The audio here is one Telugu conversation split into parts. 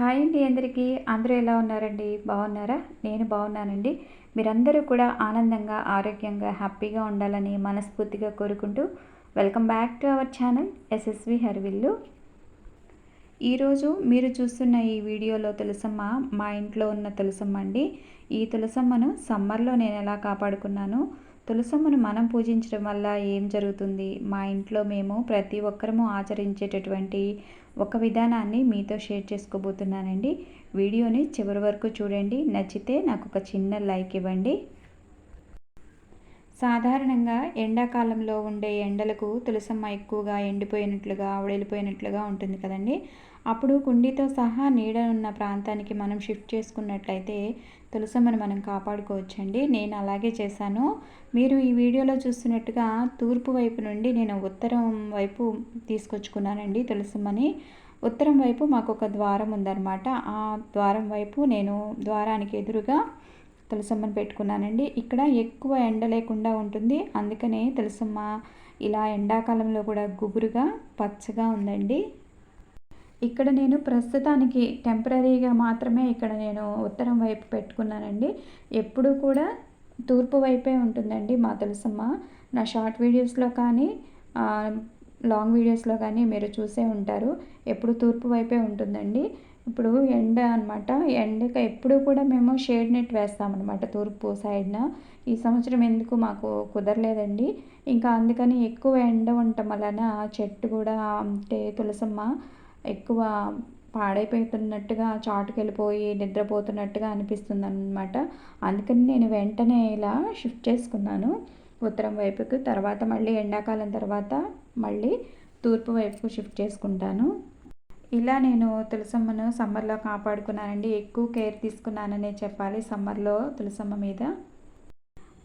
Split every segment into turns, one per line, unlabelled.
హాయ్ అండి అందరికీ. అందరూ ఎలా ఉన్నారండి? బాగున్నారా? నేను బాగున్నానండి. మీరందరూ కూడా ఆనందంగా ఆరోగ్యంగా హ్యాపీగా ఉండాలని మనస్ఫూర్తిగా కోరుకుంటూ welcome back to our channel SSV Harivillu. ఈరోజు మీరు చూస్తున్న ఈ వీడియోలో తులసమ్మ మా ఇంట్లో ఉన్న తులసమ్మ అండి. ఈ తులసమ్మను సమ్మర్లో నేను ఎలా కాపాడుకున్నాను? తులసమ్మను మనం పూజించడం వల్ల ఏం జరుగుతుంది? మా ఇంట్లో మేము ప్రతి ఒక్కరము ఆచరించేటటువంటి ఒక విధానాన్ని మీతో షేర్ చేసుకోబోతున్నానండి. వీడియోని చివరి వరకు చూడండి. నచ్చితే నాకు ఒక చిన్న లైక్ ఇవ్వండి. సాధారణంగా ఎండాకాలంలో ఉండే ఎండలకు తులసమ్మ ఎక్కువగా ఎండిపోయినట్లుగా ఆవిడెళ్ళిపోయినట్లుగా ఉంటుంది కదండి. అప్పుడు కుండీతో సహా నీడ ఉన్న ప్రాంతానికి మనం షిఫ్ట్ చేసుకున్నట్లయితే తులసమ్మను మనం కాపాడుకోవచ్చండి. నేను అలాగే చేశాను. మీరు ఈ వీడియోలో చూస్తున్నట్టుగా తూర్పు వైపు నుండి నేను ఉత్తరం వైపు తీసుకొచ్చుకున్నానండి తులసమ్మని. ఉత్తరం వైపు మాకు ఒక ద్వారం ఉందన్నమాట. ఆ ద్వారం వైపు నేను ద్వారానికి ఎదురుగా తులసమ్మని పెట్టుకున్నానండి. ఇక్కడ ఎక్కువ ఎండ లేకుండా ఉంటుంది. అందుకనే తులసమ్మ ఇలా ఎండాకాలంలో కూడా గుబురుగా పచ్చగా ఉందండి. ఇక్కడ నేను ప్రస్తుతానికి టెంపరీగా మాత్రమే ఇక్కడ నేను ఉత్తరం వైపు పెట్టుకున్నానండి. ఎప్పుడు కూడా తూర్పు వైపే ఉంటుందండి మా తులసమ్మ. నా షార్ట్ వీడియోస్లో కానీ లాంగ్ వీడియోస్లో కానీ మీరు చూసే ఉంటారు. ఎప్పుడు తూర్పు వైపే ఉంటుందండి. ఇప్పుడు ఎండ అనమాట ఎండక ఎప్పుడు కూడా మేము షేడ్ నెట్ వేస్తామన్నమాట తూర్పు సైడ్న. ఈ సంవత్సరం ఎందుకు మాకు కుదరలేదండి. ఇంకా అందుకని ఎక్కువ ఎండ ఉండటం వలన చెట్టు కూడా అంటే తులసమ్మ ఎక్కువ పాడైపోతున్నట్టుగా చాటుకెళ్ళిపోయి నిద్రపోతున్నట్టుగా అనిపిస్తుంది అనమాట అందుకని నేను వెంటనే ఇలా షిఫ్ట్ చేసుకున్నాను. ఉత్తరం వైపుకి తర్వాత మళ్ళీ ఎండాకాలం తర్వాత మళ్ళీ తూర్పు వైపుకు షిఫ్ట్ చేసుకుంటాను. ఇలా నేను తులసమ్మను సమ్మర్లో కాపాడుకున్నానండి. ఎక్కువ కేర్ తీసుకున్నాననే చెప్పాలి సమ్మర్లో తులసమ్మ మీద.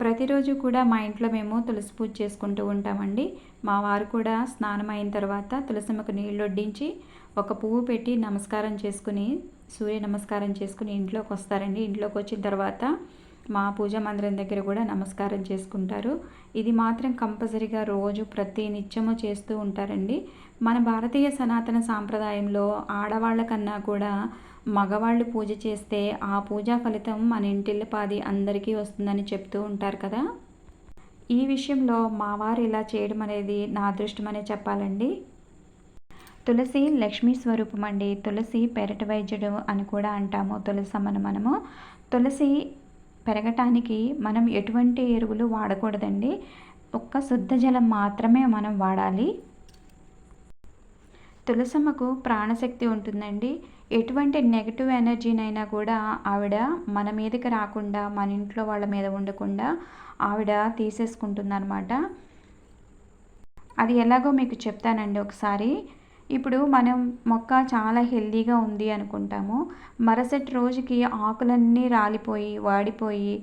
ప్రతిరోజు కూడా మా ఇంట్లో మేము తులసి పూజ చేసుకుంటూ ఉంటామండి. మా వారు కూడా స్నానం అయిన తర్వాత తులసమ్మకు నీళ్ళు వడ్డించి ఒక పువ్వు పెట్టి నమస్కారం చేసుకుని సూర్య నమస్కారం చేసుకుని ఇంట్లోకి వస్తారండి. ఇంట్లోకి వచ్చిన తర్వాత మా పూజా మందిరం దగ్గర కూడా నమస్కారం చేసుకుంటారు. ఇది మాత్రం కంపల్సరీగా రోజు ప్రతి నిత్యము చేస్తూ ఉంటారండి. మన భారతీయ సనాతన సాంప్రదాయంలో ఆడవాళ్ళకన్నా కూడా మగవాళ్ళు పూజ చేస్తే ఆ పూజా ఫలితం మన ఇంటిల్లిపాది అందరికీ వస్తుందని చెప్తూ ఉంటారు కదా. ఈ విషయంలో మా వారు ఇలా చేయడం అనేది నా అదృష్టమనే చెప్పాలండి. తులసి లక్ష్మీ స్వరూపం అండి. తులసి పెరటి వైద్యుడు అని కూడా అంటాము. తులసమ్మను మనము. తులసి పెరగటానికి మనం ఎటువంటి ఎరువులు వాడకూడదండి. ఒక్క శుద్ధ జలం మాత్రమే మనం వాడాలి. తులసమ్మకు ప్రాణశక్తి ఉంటుందండి. ఎటువంటి నెగిటివ్ ఎనర్జీనైనా కూడా ఆవిడ మన మీదకి రాకుండా మన ఇంట్లో వాళ్ళ మీద ఉండకుండా ఆవిడ తీసేసుకుంటుందన్నమాట. అది ఎలాగో మీకు చెప్తానండి ఒకసారి. ఇప్పుడు మనం మొక్క చాలా హెల్దీగా ఉంది అనుకుంటాము. మరుసటి రోజుకి ఆకులన్నీ రాలిపోయి వాడిపోయి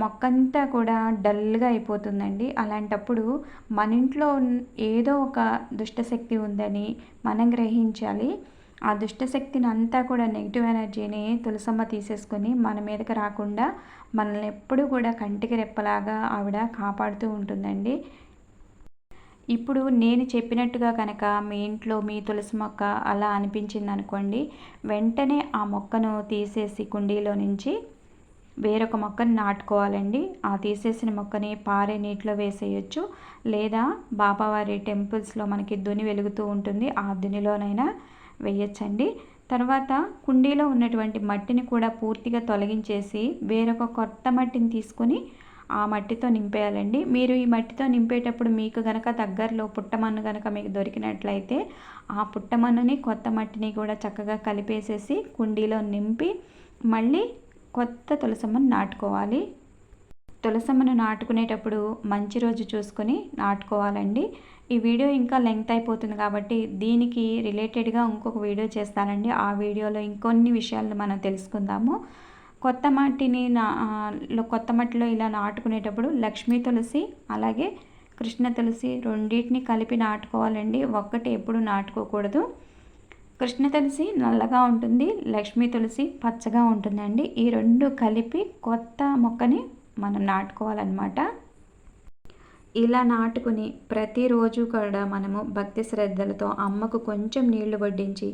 మొక్కంతా కూడా డల్గా అయిపోతుందండి. అలాంటప్పుడు మన ఇంట్లో ఏదో ఒక దుష్టశక్తి ఉందని మనం గ్రహించాలి. ఆ దుష్టశక్తిని అంతా కూడా నెగిటివ్ ఎనర్జీని తులసమ్మ తీసేసుకొని మన మీదకి రాకుండా మనల్ని ఎప్పుడూ కూడా కంటికి రెప్పలాగా ఆవిడ కాపాడుతూ ఉంటుందండి. ఇప్పుడు నేను చెప్పినట్టుగా కనుక మీ ఇంట్లో మీ తులసి మొక్క అలా అనిపించింది అనుకోండి వెంటనే ఆ మొక్కను తీసేసి కుండీలో నుంచి వేరొక మొక్కను నాటుకోవాలండి. ఆ తీసేసిన మొక్కని పారే నీటిలో వేసేయచ్చు. లేదా బాబావారి టెంపుల్స్లో మనకి దుని వెలుగుతూ ఉంటుంది. ఆ దునిలోనైనా వేయచ్చండి. తర్వాత కుండీలో ఉన్నటువంటి మట్టిని కూడా పూర్తిగా తొలగించేసి వేరొక కొత్త మట్టిని తీసుకొని ఆ మట్టితో నింపేయాలండి. మీరు ఈ మట్టితో నింపేటప్పుడు మీకు గనక దగ్గరలో పుట్టమన్ను గనక మీకు దొరికినట్లయితే ఆ పుట్టమన్నుని కొత్త మట్టిని కూడా చక్కగా కలిపేసేసి కుండీలో నింపి మళ్ళీ కొత్త తులసమ్మను నాటుకోవాలి. తులసమ్మను నాటుకునేటప్పుడు మంచి రోజు చూసుకొని నాటుకోవాలండి. ఈ వీడియో ఇంకా లెంగ్త్ అయిపోతుంది కాబట్టి దీనికి రిలేటెడ్గా ఇంకొక వీడియో చేస్తానండి. ఆ వీడియోలో ఇంకొన్ని విషయాలను మనం తెలుసుకుందాము. కొత్త మట్టిని నా కొత్త మట్టిలో ఇలా నాటుకునేటప్పుడు లక్ష్మీ తులసి అలాగే కృష్ణ తులసి రెండింటిని కలిపి నాటుకోవాలండి. ఒక్కటి ఎప్పుడు నాటుకోకూడదు. కృష్ణ తులసి నల్లగా ఉంటుంది లక్ష్మీ తులసి పచ్చగా ఉంటుందండి. ఈ రెండు కలిపి కొత్త మొక్కని మనం నాటుకోవాలన్నమాట. ఇలా నాటుకుని ప్రతిరోజు కూడా మనము భక్తి శ్రద్ధలతో అమ్మకు కొంచెం నీళ్ళు వడ్డించి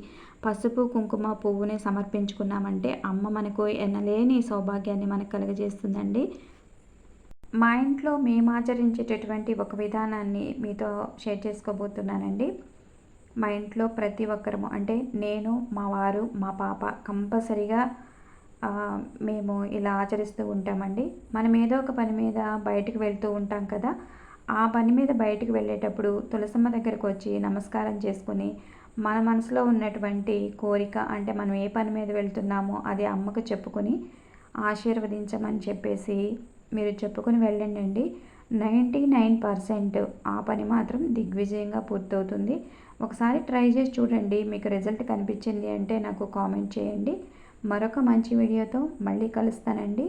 పసుపు కుంకుమ పువ్వుని సమర్పించుకున్నామంటే అమ్మ మనకు ఎనలేని సౌభాగ్యాన్ని మనకు కలుగజేస్తుందండి. మా ఇంట్లో మేము ఆచరించేటటువంటి ఒక విధానాన్ని మీతో షేర్ చేసుకోబోతున్నానండి. మా ఇంట్లో ప్రతి ఒక్కరము అంటే నేను మా వారు మా పాప కంపల్సరిగా మేము ఇలా ఆచరిస్తూ ఉంటామండి. మనం ఏదో ఒక పని మీద బయటకు వెళ్తూ ఉంటాం కదా ఆ పని మీద బయటకు వెళ్ళేటప్పుడు తులసమ్మ దగ్గరకు వచ్చి నమస్కారం చేసుకుని మన మనసులో ఉన్నటువంటి కోరిక అంటే మనం ఏ పని మీద వెళ్తున్నామో అది అమ్మకు చెప్పుకొని ఆశీర్వదించమని చెప్పేసి మీరు చెప్పుకొని వెళ్ళండి నైంటీ నైన్ పర్సెంట్ ఆ పని మాత్రం దిగ్విజయంగా పూర్తవుతుంది. ఒకసారి ట్రై చేసి చూడండి మీకు రిజల్ట్ కనిపించింది అంటే నాకు కామెంట్ చేయండి. మరొక మంచి వీడియోతో మళ్ళీ కలుస్తానండి.